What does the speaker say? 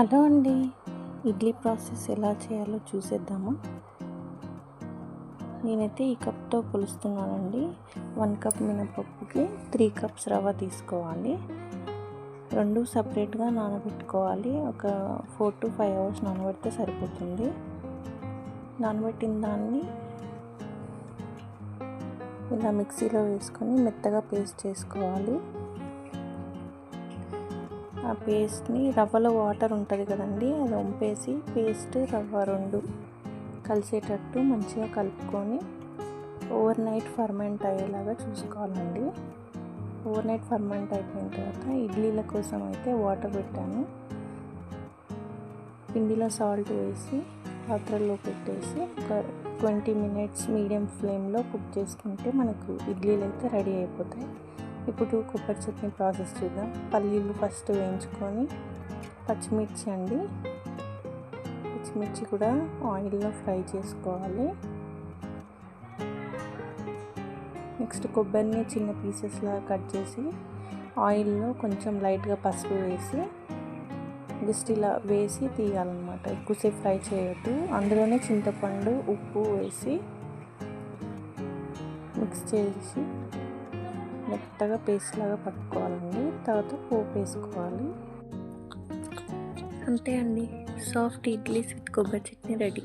Hello అండి. Idli process ఎలా చేయాలో చూసేద్దామా? నేనైతే ఈ కప్తో కొలుస్తున్నానండి వన్ కప్ మినపప్పుకి త్రీ కప్స్ రవ్వ తీసుకోవాలి. రెండు సపరేట్గా నానబెట్టుకోవాలి. ఒక ఫోర్ టు ఫైవ్ అవర్స్ నానబెడితే సరిపోతుంది. నానబెట్టిన దాన్ని ఇలా మిక్సీలో వేసుకొని మెత్తగా పేస్ట్ చేసుకోవాలి. ఆ పేస్ట్ని రవ్వలో వాటర్ ఉంటుంది కదండి అది వంపేసి పేస్ట్ రవ్వ రెండు కలిసేటట్టు మంచిగా కలుపుకొని ఓవర్ నైట్ ఫర్మెంట్ అయ్యేలాగా చూసుకోవాలండి. ఓవర్ నైట్ ఫర్మెంట్ అయిపోయిన తర్వాత ఇడ్లీల కోసం అయితే వాటర్ పెట్టాను. పిండిలో సాల్ట్ వేసి పాత్రలో పెట్టేసి ఒక ట్వంటీ మినిట్స్ మీడియం ఫ్లేమ్లో కుక్ చేసుకుంటే మనకు ఇడ్లీలు అయితే రెడీ అయిపోతాయి. ఇప్పుడు కొబ్బరి చట్నీ ప్రాసెస్ చూద్దాం. పల్లీలు ఫస్ట్ వేయించుకొని పచ్చిమిర్చి అండి. పచ్చిమిర్చి కూడా ఆయిల్లో ఫ్రై చేసుకోవాలి. నెక్స్ట్ కొబ్బరిని చిన్న పీసెస్లా కట్ చేసి ఆయిల్లో కొంచెం లైట్గా పసుపు వేసి జస్ట్ ఇలా వేసి తీయాలన్నమాట. ఎక్కువసేపు ఫ్రై చేయొద్దు. అందులోనే చింతపండు ఉప్పు వేసి మిక్స్ చేసి మెత్తగా పేస్ట్ లాగా పట్టుకోవాలండి. తర్వాత పోపు వేసుకోవాలి. అంతే అండి. సాఫ్ట్ ఇడ్లీస్ విత్ కొబ్బరి చట్నీ రెడీ.